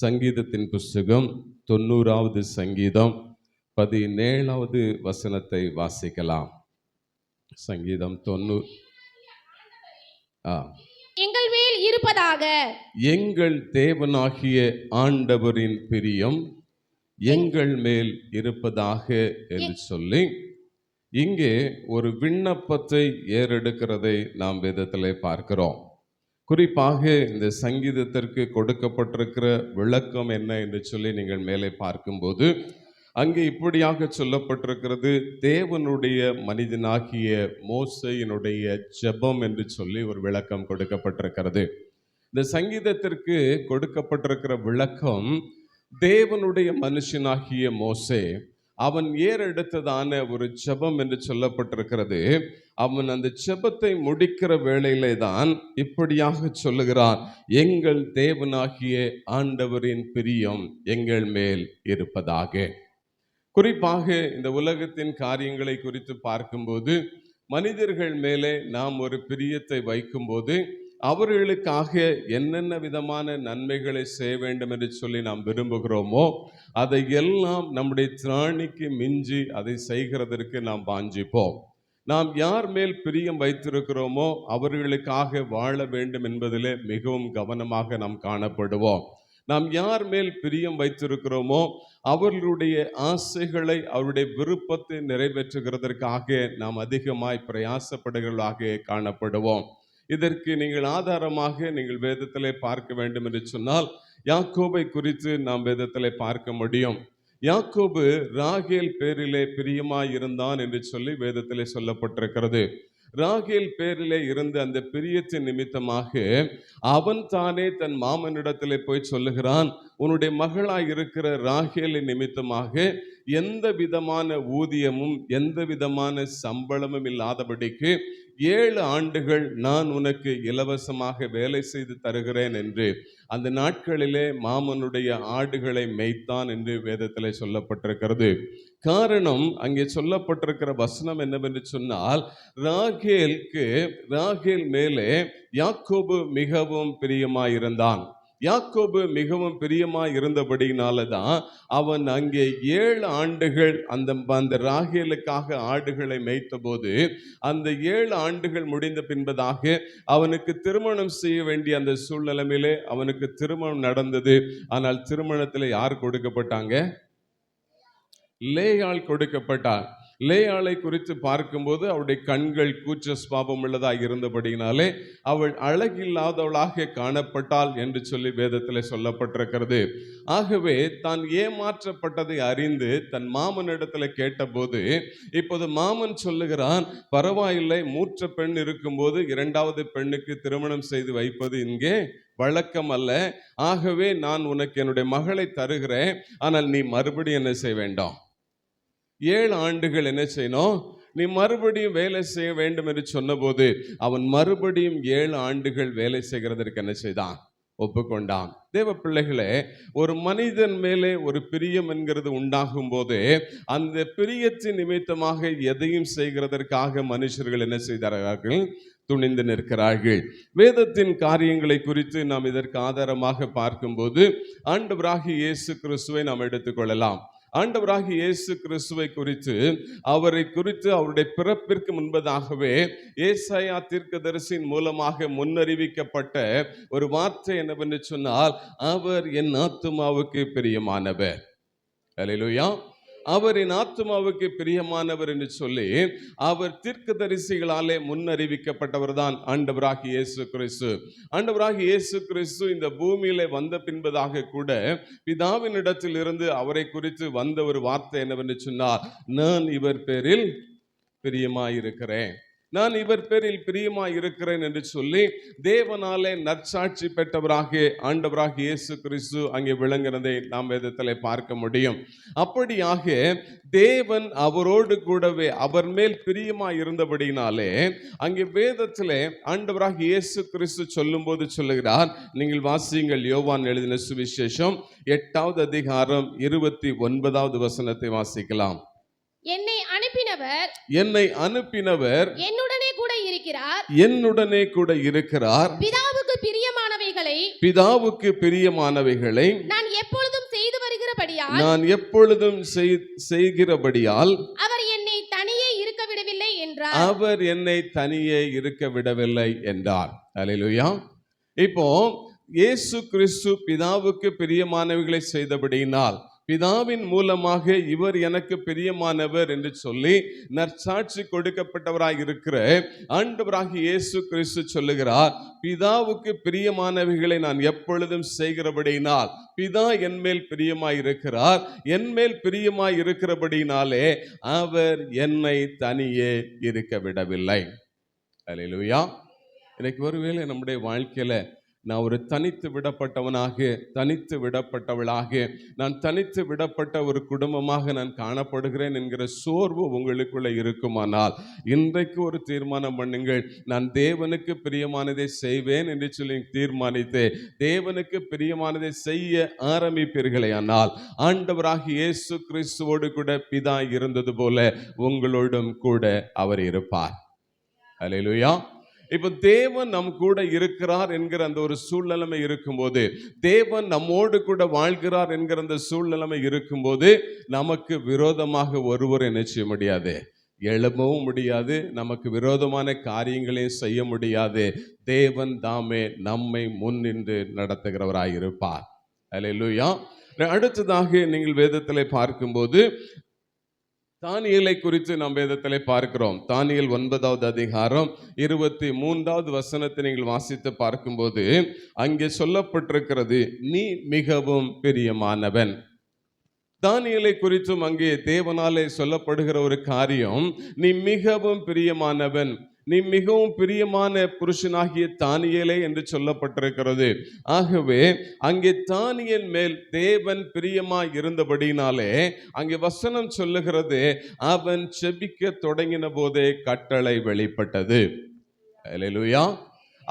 சங்கீதத்தின் புஸ்தகம் தொண்ணூறாவது சங்கீதம் பதினேழாவது வசனத்தை வாசிக்கலாம். சங்கீதம் தொண்ணூறு ஆ. எங்கள் மேல் இருப்பதாக. எங்கள் தேவனாகிய ஆண்டவரின் பிரியம் எங்கள் மேல் இருப்பதாக என்று சொல்லி இங்கே ஒரு விண்ணப்பத்தை ஏறெடுக்கிறதை நாம் வேதத்திலே பார்க்கிறோம். குறிப்பாக இந்த சங்கீதத்திற்கு கொடுக்கப்பட்டிருக்கிற விளக்கம் என்ன என்று சொல்லி நீங்கள் மேலே பார்க்கும்போது அங்கே இப்படியாக சொல்லப்பட்டிருக்கிறது தேவனுடைய மனிதனாகிய மோசையினுடைய ஜெபம் என்று சொல்லி ஒரு விளக்கம் கொடுக்கப்பட்டிருக்கிறது. இந்த சங்கீதத்திற்கு கொடுக்கப்பட்டிருக்கிற விளக்கம் தேவனுடைய மனுஷனாகிய மோசே அவன் ஏறெடுத்ததான ஒரு செபம் என்று சொல்லப்பட்டிருக்கிறது. அவன் அந்த செபத்தை முடிக்கிற வேளையிலே தான் இப்படியாக சொல்லுகிறான் எங்கள் தேவனாகிய ஆண்டவரின் பிரியம் எங்கள் மேல் இருப்பதாக. குறிப்பாக இந்த உலகத்தின் காரியங்களை குறித்து பார்க்கும்போது மனிதர்கள் மேலே நாம் ஒரு பிரியத்தை வைக்கும்போது அவர்களுக்காக என்னென்ன விதமான நன்மைகளை செய்ய வேண்டும் என்று சொல்லி நாம் விரும்புகிறோமோ அதை எல்லாம் நம்முடைய திராணிக்கு மிஞ்சி அதை செய்கிறதற்கு நாம் வாஞ்சிப்போம். நாம் யார் மேல் பிரியம் வைத்திருக்கிறோமோ அவர்களுக்காக வாழ வேண்டும் என்பதிலே மிகவும் கவனமாக நாம் காணப்படுவோம். நாம் யார் மேல் பிரியம் வைத்திருக்கிறோமோ அவர்களுடைய ஆசைகளை அவருடைய விருப்பத்தை நிறைவேற்றுகிறதற்காக நாம் அதிகமாய் பிரயாசப்படுகிறவர்களாக காணப்படுவோம். இதற்கு நீங்கள் ஆதாரமாக நீங்கள் வேதத்திலே பார்க்க வேண்டும் என்று சொன்னால் யாக்கோபை குறித்து நாம் வேதத்திலே பார்க்க முடியும். யாக்கோபு ராகேல் பேரிலே பிரியமாய் இருந்தான் என்று சொல்லி வேதத்திலே சொல்லப்பட்டிருக்கிறது. ராகேல் பேரிலே இருந்த அந்த பிரியத்தின் நிமித்தமாக அவன் தானே தன் மாமனிடத்திலே போய் சொல்லுகிறான் உன்னுடைய மகளாய் இருக்கிற ராகேலின் நிமித்தமாக எந்த விதமான ஊதியமும் எந்த விதமான சம்பளமும் இல்லாதபடிக்கு ஏழு ஆண்டுகள் நான் உனக்கு இலவசமாக வேலை செய்து தருகிறேன் என்று அந்த நாட்களிலே மாமனுடைய ஆடுகளை மேய்த்தான் என்று வேதத்தில் சொல்லப்பட்டிருக்கிறது. காரணம் அங்கே சொல்லப்பட்டிருக்கிற வசனம் என்னவென்று சொன்னால் ராகேலுக்கு ராகேல் மேலே யாக்கோபு மிகவும் பிரியமாயிருந்தான். யாக்கோபு மிகவும் பிரியமாக இருந்தபடியினால தான் அவன் அங்கே ஏழு ஆண்டுகள் அந்த அந்த ராகேலுக்காக ஆடுகளை மேய்த்தபோது அந்த ஏழு ஆண்டுகள் முடிந்த பின்பதாக அவனுக்கு திருமணம் செய்ய வேண்டிய அந்த சூழ்நிலைமையிலே அவனுக்கு திருமணம் நடந்தது. ஆனால் திருமணத்தில் யார் கொடுக்கப்பட்டாங்க? லேயால் கொடுக்கப்பட்டார். லேயாளை குறித்து பார்க்கும்போது அவருடைய கண்கள் கூச்ச ஸ்வாபம் உள்ளதாக இருந்தபடியினாலே அவள் அழகில்லாதவளாக காணப்பட்டாள் என்று சொல்லி வேதத்தில் சொல்லப்பட்டிருக்கிறது. ஆகவே தான் ஏமாற்றப்பட்டதை அறிந்து தன் மாமனிடத்தில் கேட்டபோது இப்போது மாமன் சொல்லுகிறான் பரவாயில்லை மூற்ற பெண் இருக்கும்போது இரண்டாவது பெண்ணுக்கு திருமணம் செய்து வைப்பது இங்கே வழக்கம் அல்ல. ஆகவே நான் உனக்கு என்னுடைய மகளை தருகிறேன். ஆனால் நீ மறுபடியும் என்ன செய்ய வேண்டாம்? ஏழு ஆண்டுகள் என்ன செய்யணும்? நீ மறுபடியும் வேலை செய்ய வேண்டும் என்று சொன்னபோது அவன் மறுபடியும் ஏழு ஆண்டுகள் வேலை செய்கிறதற்கு என்ன செய்தான்? ஒப்புக்கொண்டான். தேவ பிள்ளைகளே ஒரு மனிதன் மேலே ஒரு பிரியம் என்கிறது உண்டாகும் போது அந்த பிரியத்தின் நிமித்தமாக எதையும் செய்கிறதற்காக மனுஷர்கள் என்ன செய்தார்கள்? துணிந்து நிற்கிறார்கள். வேதத்தின் காரியங்களை குறித்து நாம் இதற்கு ஆதாரமாக பார்க்கும்போது ஆண்டவராகிய இயேசு கிறிஸ்துவை நாம் எடுத்துக்கொள்ளலாம். ஆண்டவராக இயேசு கிறிஸ்துவை குறித்து அவரை குறித்து அவருடைய பிறப்பிற்கு முன்பதாகவே ஏசாயா தீர்க்கதரிசியின் மூலமாக முன்னறிவிக்கப்பட்ட ஒரு வார்த்தை என்னவென்று சொன்னால் அவர் என் ஆத்துமாவுக்கு பிரியமானவர். அலையிலுயா அவரின் ஆத்மாவுக்கு பிரியமானவர் என்று சொல்லி அவர் தீர்க்கதரிசிகளாலே முன்னறிவிக்கப்பட்டவர் தான் ஆண்டவராகி இயேசு கிறிஸ்து. ஆண்டவராகி இயேசு கிறிஸ்து இந்த பூமியிலே வந்த பின்பதாக கூட பிதாவின் இடத்தில் இருந்து அவரை குறித்து வந்த ஒரு வார்த்தை என்னவென்று சொன்னார் நான் இவர் பேரில் பிரியமாயிருக்கிறேன். நான் இவர் பேரில் பிரியமாக இருக்கிறேன் என்று சொல்லி தேவனாலே நற்சாட்சி பெற்றவராக ஆண்டவராக இயேசு கிறிஸ்து அங்கே விளங்குறதை நாம் வேதத்தில் பார்க்க முடியும். அப்படியாக தேவன் அவரோடு கூடவே அவர் மேல் பிரியமாக இருந்தபடினாலே அங்கே வேதத்தில் ஆண்டவராக இயேசு கிறிஸ்து சொல்லும்போது சொல்லுகிறார். நீங்கள் வாசியுங்கள் யோவான் எழுதின சுவிசேஷம் எட்டாவது அதிகாரம் இருபத்தி ஒன்பதாவது வசனத்தை வாசிக்கலாம். என்னை அனுப்பினவர் என்னை அனுப்பினவர் என்னுடனே கூட இருக்கிறார். என்னுடனே கூட இருக்கிறார். பிதாவுக்கு பிரியமானவைகளை பிதாவுக்கு பிரியமானவைகளை நான் செய்கிறபடியால் நான் எப்பொழுதும் செய்- செய்கிறபடியால் அவர் என்னை தனியே இருக்க விடவில்லை என்றார். அவர் என்னை தனியே இருக்க விடவில்லை என்றார். அல்லேலூயா இப்போ இயேசு கிறிஸ்து பிதாவுக்கு பிரியமானவைகளை செய்தபடியினால் பிதாவின் மூலமாக இவர் எனக்கு பிரியமானவர் என்று சொல்லி நற்சாட்சி கொடுக்கப்பட்டவராக இருக்கிற ஆண்டவராகி இயேசு கிறிஸ்து சொல்லுகிறார் பிதாவுக்கு பிரியமானவைகளை நான் எப்பொழுதும் செய்கிறபடினால் பிதா என்மேல் பிரியமாய் இருக்கிறார் என்மேல் பிரியமாய் இருக்கிறபடினாலே அவர் என்னை தனியே இருக்க விடவில்லை. அலையிலுயா எனக்கு ஒருவேளை நம்முடைய வாழ்க்கையில நான் ஒரு தனித்து விடப்பட்டவனாக தனித்து விடப்பட்டவளாக நான் தனித்து விடப்பட்ட ஒரு குடும்பமாக நான் காணப்படுகிறேன் என்கிற சோர்வு உங்களுக்குள்ளே இருக்குமானால் இன்றைக்கு ஒரு தீர்மானம் பண்ணுங்கள். நான் தேவனுக்கு பிரியமானதை செய்வேன் என்று சொல்லி தீர்மானித்து தேவனுக்கு பிரியமானதை செய்ய ஆரம்பிப்பீர்களே ஆனால் ஆண்டவராக இயேசு கிறிஸ்துவோடு கூட பிதா இருந்தது போல உங்களோடும் கூட அவர் இருப்பார். அலையிலுயா இப்போ தேவன் நம் கூட இருக்கிறார் என்கிற அந்த ஒரு சூழ்நிலைமை இருக்கும்போது தேவன் நம்மோடு கூட வாழ்கிறார் என்கிற அந்த சூழ்நிலைமை இருக்கும்போது நமக்கு விரோதமாக ஒருவர் என்ன செய்ய முடியாது. எழும்பவும் முடியாது நமக்கு விரோதமான காரியங்களையும் செய்ய முடியாது. தேவன் தாமே நம்மை முன்னின்று நடத்துகிறவராயிருப்பார். இருப்பார் அல்லேலூயா அடுத்ததாக நீங்கள் வேதத்தில் பார்க்கும்போது தானியலை குறித்து நாம் வேதத்தில் பார்க்கிறோம். தானியல் ஒன்பதாவது அதிகாரம் இருபத்தி மூன்றாவது வசனத்தை நீங்கள் வாசித்து பார்க்கும்போது அங்கே சொல்லப்பட்டிருக்கிறது நீ மிகவும் பிரியமானவன். தானியலை குறித்தும் அங்கே தேவனாலே சொல்லப்படுகிற ஒரு காரியம் நீ மிகவும் பிரியமானவன். நீ மிகவும் பிரியமான புருஷனாகிய தானியலே என்று சொல்லப்பட்டிருக்கிறது. ஆகவே அங்கே தானியல் மேல் தேவன் பிரியமாய் இருந்தபடினாலே அங்கே வசனம் சொல்லுகிறது அவன் செபிக்க தொடங்கின போதே கட்டளை வெளிப்பட்டது.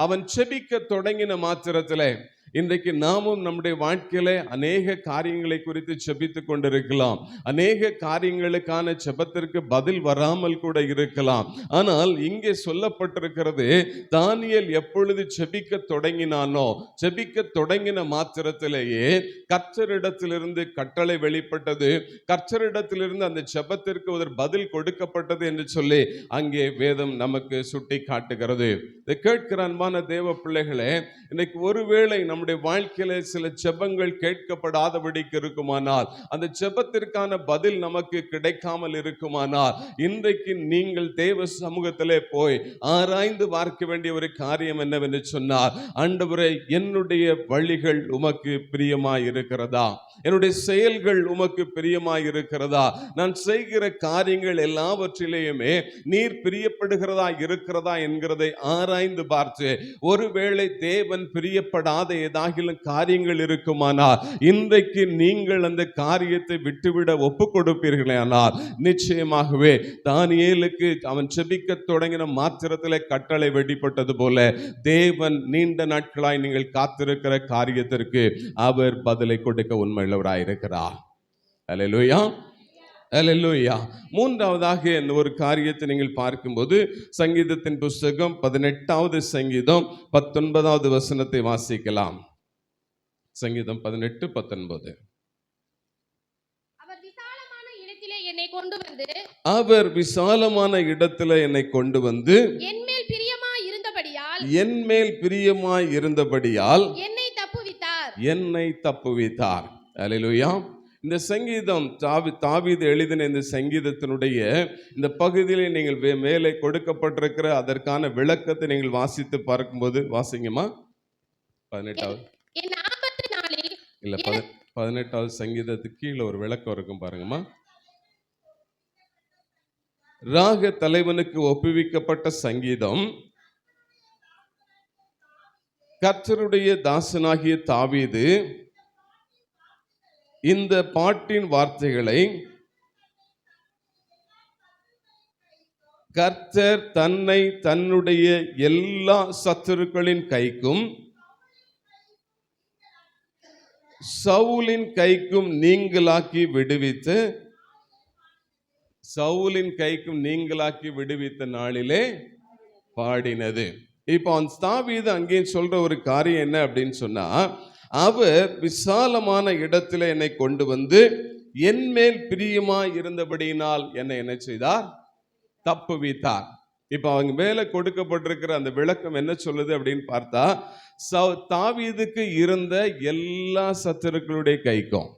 அவன் செபிக்க தொடங்கின மாத்திரத்தில் இன்றைக்கு நாமும் நம்முடைய வாழ்க்கையில அநேக காரியங்களை குறித்து செபித்து கொண்டிருக்கலாம். அநேக காரியங்களுக்கான செபத்திற்கு பதில் வராமல் கூட இருக்கலாம். ஆனால் இங்கே சொல்லப்பட்டிருக்கிறது தானியல் எப்பொழுது செபிக்க தொடங்கினானோ செபிக்க தொடங்கின மாத்திரத்திலேயே கர்த்தரிடத்திலிருந்து கட்டளை வெளிப்பட்டது. கர்த்தரிடத்திலிருந்து அந்த செபத்திற்கு ஒரு பதில் கொடுக்கப்பட்டது என்று சொல்லி அங்கே வேதம் நமக்கு சுட்டி காட்டுகிறது இதை கேட்கிற அன்பான தேவ பிள்ளைகளே இன்னைக்கு ஒருவேளை நம்முடைய வாழ்க்கையில சில செபங்கள் கேட்கப்படாதபடிக்கு இருக்குமானால் அந்த செபத்திற்கான பதில் நமக்கு கிடைக்காமல் இருக்குமானால் இன்றைக்கு நீங்கள் தேவ சமூகத்திலே போய் ஆராய்ந்து பார்க்க வேண்டிய ஒரு காரியம் என்னவென்று சொன்னால் ஆண்டவரே என்னுடைய வழிகள் உமக்கு பிரியமாய் இருக்கிறதா என்னுடைய செயல்கள் உமக்கு பிரியமாய் இருக்கிறதா நான் செய்கிற காரியங்கள் எல்லாவற்றிலேயுமே நீர் பிரியப்படுகிறதா இருக்கிறதா என்கிறதை ஆராய்ந்து பார்த்து ஒருவேளை தேவன் பிரியப்படாத ஏதாகிலும் காரியங்கள் இருக்குமானால் இன்றைக்கு நீங்கள் அந்த காரியத்தை விட்டுவிட ஒப்பு கொடுப்பீர்களே ஆனால் நிச்சயமாகவே தானியேலுக்கு அவன் செபிக்க தொடங்கின மாத்திரத்தில் கட்டளை வெடிப்பட்டது போல தேவன் நீண்ட நாட்களாய் நீங்கள் காத்திருக்கிற காரியத்திற்கு அவர் பதிலை கொடுக்க உண்மையுள்ளவராயிருக்கிறார். அலையிலுயா அல்லேலூயா மூன்றாவதாக இந்த ஒரு காரியத்தை நீங்கள் பார்க்கும்போது சங்கீதத்தின் புஸ்தகம் பதினெட்டாவது சங்கீதம் பத்தொன்பதாவது வசனத்தை வாசிக்கலாம். சங்கீதம் பதினெட்டு பத்தொன்பது. அவர் விசாலமான இடத்திலே என்னை கொண்டு வந்து அவர் விசாலமான இடத்துல என்னை கொண்டு வந்து என்மேல் பிரியமா இருந்தபடியால் என் மேல் பிரியமாய் இருந்தபடியால் என்னை தப்புவித்தார். என்னை தப்புவித்தார். அல்லேலூயா இந்த சங்கீதம் தாவி தாவீது எழுதின இந்த சங்கீதத்தினுடைய இந்த பகுதியிலே நீங்கள் வே- மேலே கொடுக்கப்பட்டிருக்கிற அதற்கான விளக்கத்தை நீங்கள் வாசித்து பார்க்கும்போது வாசிங்கம்மா. பதினெட்டாவது. இல்ல பதி பதினெட்டாவது சங்கீதத்துக்கு கீழே ஒரு விளக்கம் இருக்கும் பாருங்கம்மா. ராக தலைவனுக்கு ஒப்புவிக்கப்பட்ட சங்கீதம் கர்த்தருடைய தாசனாகிய தாவீது இந்த பாட்டின் வார்த்தைகளை கர்த்தர் தன்னை தன்னுடைய எல்லா சத்துருக்களின் கைக்கும் சவுலின் கைக்கும் நீங்களாக்கி விடுவித்து சவுலின் கைக்கும் நீங்களாக்கி விடுவித்த நாளிலே பாடினது. இப்போ அந்த ஸ்தாபீது அங்கேயும் சொல்ற ஒரு காரியம் என்ன அப்படின்னு சொன்னா அவர் விசாலமான இடத்துல என்னை கொண்டு வந்து என் மேல் இருந்தபடியினால் என்னை என்ன செய்தார்? தப்புவித்தார் இப்ப அவங்க மேல கொடுக்கப்பட்டிருக்கிற அந்த விளக்கம் என்ன சொல்லுது அப்படின்னு பார்த்தா ச தாவீதுக்கு இருந்த எல்லா சத்துருக்களுடைய கைக்கும்.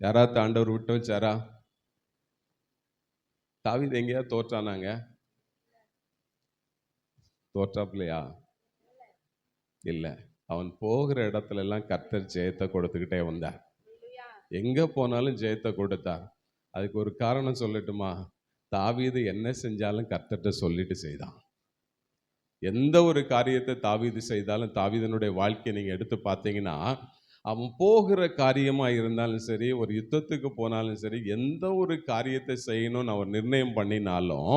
யாராவது தாண்டவர் விட்டு வச்சாரா? தாவீது எங்கேயா? தோற்றானாங்க. தோற்றாப்லையா இல்லை. அவன் போகிற இடத்துல எல்லாம் கர்த்தர் ஜெயத்தை கொடுத்துக்கிட்டே வந்தார். எங்க போனாலும் ஜெயத்தை கொடுத்தார். அதுக்கு ஒரு காரணம் சொல்லட்டுமா? தாவீது என்ன செஞ்சாலும் கர்த்தர்ட்ட சொல்லிட்டு செய்தான். எந்த ஒரு காரியத்தை தாவீது செய்தாலும் தாவீதனுடைய வாழ்க்கையை நீங்க எடுத்து பார்த்தீங்கன்னா அவன் போகிற காரியமா இருந்தாலும் சரி ஒரு யுத்தத்துக்கு போனாலும் சரி எந்த ஒரு காரியத்தை செய்யணும்னு அவர் நிர்ணயம் பண்ணினாலும்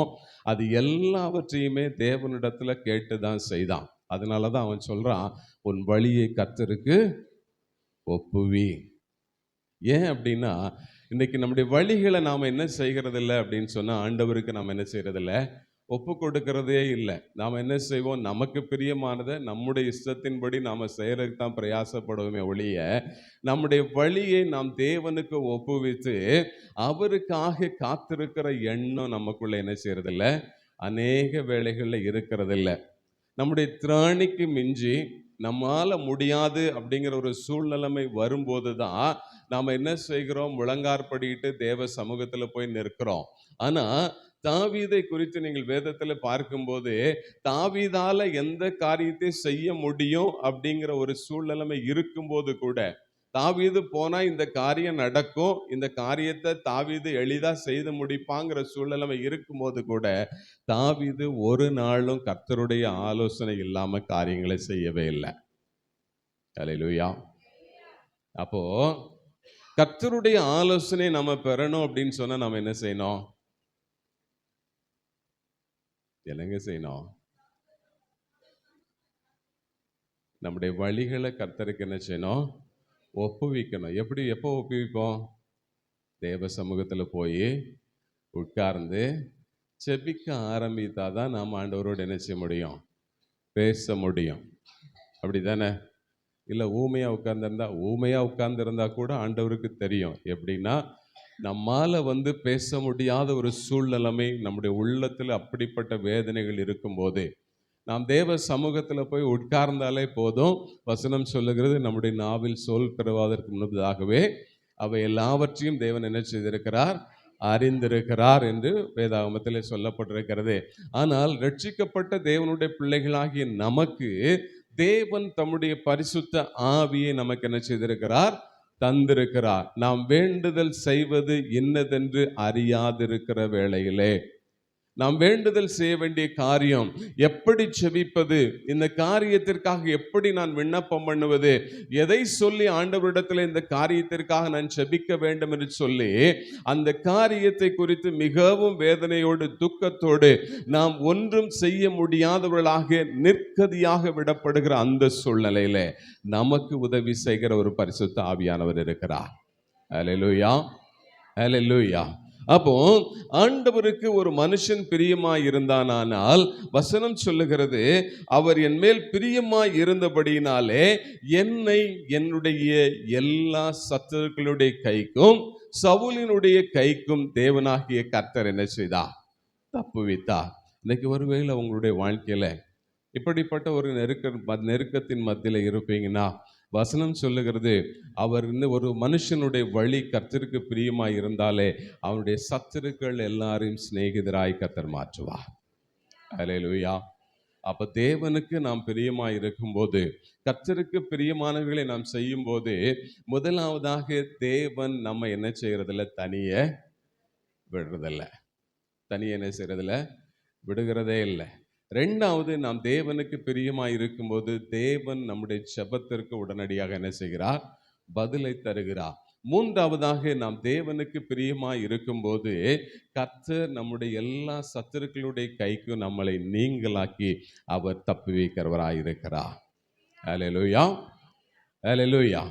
அது எல்லாவற்றையுமே தேவனிடத்துல கேட்டு தான் செய்தான். அதனால தான் அவன் சொல்கிறான் உன் வழியை கத்தருக்கு ஒப்புவி ஏன் அப்படின்னா இன்னைக்கு நம்முடைய வழிகளை நாம் என்ன செய்கிறதில்ல அப்படின்னு சொன்னால் ஆண்டவருக்கு நாம் என்ன செய்கிறதில்ல ஒப்பு கொடுக்கிறதே இல்லை. நாம் என்ன செய்வோம்? நமக்கு பிரியமானதை நம்முடைய இஷ்டத்தின்படி நாம் செய்கிறதுக்கு தான் பிரயாசப்படுவோமே ஒழிய நம்முடைய வழியை நாம் தேவனுக்கு ஒப்புவித்து அவருக்காக காத்திருக்கிற எண்ணம் நமக்குள்ளே என்ன செய்கிறதில்ல அநேக வேலைகளில் இருக்கிறதில்ல. நம்முடைய திராணிக்கு மிஞ்சி நம்மால் முடியாது அப்படிங்கிற ஒரு சூழ்நிலைமை வரும்போது தான் நாம் என்ன செய்கிறோம்? முழங்கார்படியிட்டு தேவ சமூகத்தில் போய் நிற்கிறோம். ஆனால் தாவீதை குறித்து நீங்கள் வேதத்தில் பார்க்கும்போது தாவீதால எந்த காரியத்தை செய்ய முடியும் அப்படிங்கிற ஒரு சூழ்நிலைமை இருக்கும்போது கூட தாவீது போனா இந்த காரியம் நடக்கும். இந்த காரியத்தை தாவீது எளிதா செய்து முடிப்பாங்கிற சூழ்நிலைமை இருக்கும்போது கூட தாவீது ஒரு நாளும் கர்த்தருடைய ஆலோசனை இல்லாம காரியங்களை செய்யவே இல்லை. அல்லேலூயா அப்போ கர்த்தருடைய ஆலோசனை நம்ம பெறணும் அப்படின்னு சொன்னா நம்ம என்ன செய்யணும்? என்னங்க செய்யணும்? நம்முடைய வழிகளை கர்த்தருக்கு என்ன செய்யணும்? ஒப்புவிக்கணும். எப்படி எப்போ ஒப்புவிப்போம்? தேவ சமூகத்தில் போய் உட்கார்ந்து செபிக்க ஆரம்பித்தா தான் நாம் ஆண்டவரோடு என்ன செய்ய முடியும். பேச முடியும். அப்படி தானே இல்லை ஊமையாக உட்கார்ந்துருந்தா ஊமையாக உட்கார்ந்துருந்தா கூட ஆண்டவருக்கு தெரியும். எப்படின்னா நம்மால வந்து பேச முடியாத ஒரு சூழ்நிலைமை நம்முடைய உள்ளத்தில் அப்படிப்பட்ட வேதனைகள் இருக்கும்போது நாம் தேவ சமூகத்தில் போய் உட்கார்ந்தாலே போதும். வசனம் சொல்லுகிறது நம்முடைய நாவில் சொல் பெறுவதற்கு முன்பதாகவே அவை எல்லாவற்றையும் தேவன் என்ன செய்திருக்கிறார்? அறிந்திருக்கிறார் என்று வேதாகமத்திலே சொல்லப்பட்டிருக்கிறது. ஆனால் ரட்சிக்கப்பட்ட தேவனுடைய பிள்ளைகளாகிய நமக்கு தேவன் தம்முடைய பரிசுத்த ஆவியை நமக்கு என்ன செய்திருக்கிறார்? தந்திருக்கிறார். நாம் வேண்டுதல் செய்வது இன்னதென்று அறியாதிருக்கிற வேளையிலே. நாம் வேண்டுதல் செய்ய வேண்டிய காரியம் எப்படி செவிப்பது? இந்த காரியத்திற்காக எப்படி நான் விண்ணப்பம் பண்ணுவது? எதை சொல்லி ஆண்டவரிடத்தில் இந்த காரியத்திற்காக நான் செபிக்க வேண்டும் என்று சொல்லி அந்த காரியத்தை குறித்து மிகவும் வேதனையோடு துக்கத்தோடு நாம் ஒன்றும் செய்ய முடியாதவர்களாக நிற்கதியாக விடப்படுகிற அந்த சூழ்நிலையில நமக்கு உதவி செய்கிற ஒரு பரிசுத்த ஆவியானவர் இருக்கிறார். அலலுயா அலலுயா அப்போ ஆண்டவருக்கு ஒரு மனுஷன் பிரியமாய் இருந்தானானால் வசனம் சொல்லுகிறது அவர் என் மேல் பிரியமாய் இருந்தபடியினாலே என்னை என்னுடைய எல்லா சத்துருக்களுடைய கைக்கும் சவுலினுடைய கைக்கும் தேவனாகிய கர்த்தர் என்ன செய்தா? தப்புவித்தார் இன்னைக்கு ஒருவேளை உங்களுடைய வாழ்க்கையில இப்படிப்பட்ட ஒரு நெருக்க நெருக்கத்தின் மத்தியில் இருப்பீங்கன்னா வசனம் சொல்லுகிறது அவர் ஒரு மனுஷனுடைய வழி கர்த்தருக்கு பிரியமாக இருந்தாலே அவனுடைய சத்துருக்கள் எல்லாரையும் சிநேகிதராய் கத்தர் மாற்றுவார். அலையலுயா அப்போ தேவனுக்கு நாம் பிரியமாக இருக்கும்போது கர்த்தருக்கு பிரியமானவர்களை நாம் செய்யும்போது முதலாவதாக தேவன் நம்ம என்ன செய்கிறதில்ல தனிய விடுறதில்ல. தனிய என்ன செய்கிறதில்ல விடுகிறதே இல்லை. ரெண்டாவது நாம் தேவனுக்கு பிரியமாக இருக்கும்போது தேவன் நம்முடைய செபத்திற்கு உடனடியாக என்ன செய்கிறார்? பதிலை தருகிறார். மூன்றாவதாக நாம் தேவனுக்கு பிரியமாக இருக்கும்போது கர்த்தர் நம்முடைய எல்லா சத்துருக்களுடைய கைக்கும் நம்மளை நீங்களாக்கி அவர் தப்பி வைக்கிறவராக இருக்கிறார் அலலுயா அலலுயா